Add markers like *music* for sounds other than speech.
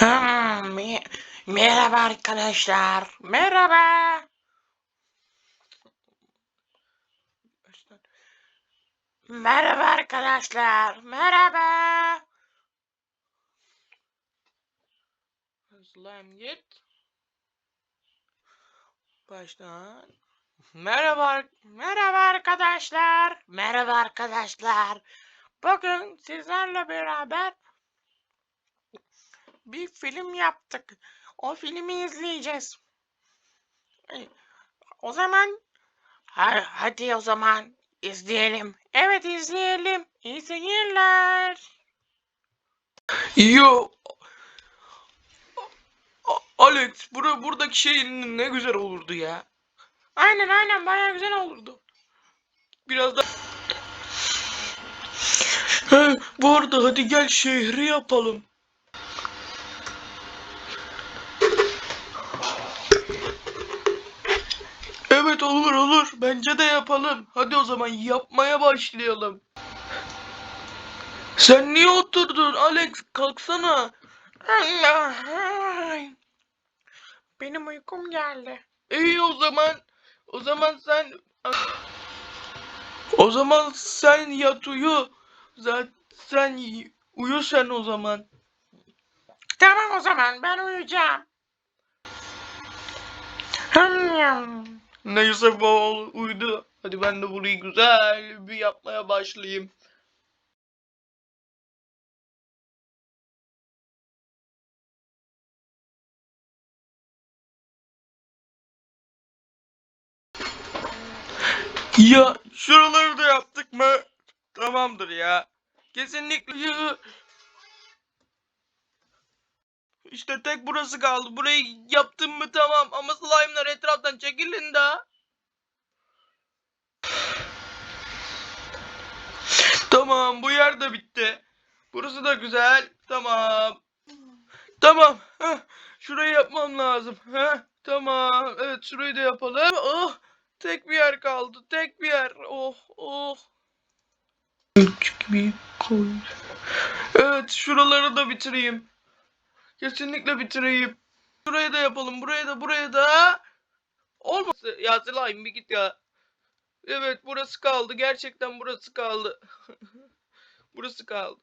Hmm, me- merhaba arkadaşlar. Merhaba. Merhaba arkadaşlar. Merhaba. Hızlıyım git. Baştan. Merhaba, merhaba arkadaşlar. Merhaba arkadaşlar. Bugün sizlerle beraber bir film yaptık. O filmi izleyeceğiz. E, O zaman ha- hadi o zaman izleyelim. Evet izleyelim. İyi seyirler. Yo Alex bura, buradaki şey ne güzel olurdu ya. Aynen aynen baya güzel olurdu. Biraz da He, bu arada hadi gel şehri yapalım. Evet olur olur. Bence de yapalım. Hadi o zaman yapmaya başlayalım. Sen niye oturdun Alex? Kalksana. Ay, Benim uykum geldi. İyi o zaman. O zaman sen O zaman sen yat uyu. Zaten sen uyu sen o zaman. Tamam o zaman ben uyuyacağım. Hım, Neyse bu uyudu. Hadi ben de burayı güzel bir yapmaya başlayayım. Ya şuraları da yaptık mı? Tamamdır ya. Kesinlikle. İşte tek burası kaldı. Burayı yaptım mı tamam ama slime'lar etraftan çekilin daha. Tamam bu yer de bitti. Burası da güzel. Tamam. Tamam. Heh, şurayı yapmam lazım. Heh, tamam. Evet şurayı da yapalım. Oh. Tek bir yer kaldı. Tek bir yer. Oh oh. Küçük bir koy. Evet şuraları da bitireyim. Kesinlikle bitireyim. Şurayı da yapalım. Buraya da buraya da. Olmaz. Ya Slime bir git ya. Evet burası kaldı. Gerçekten burası kaldı. *laughs* burası kaldı.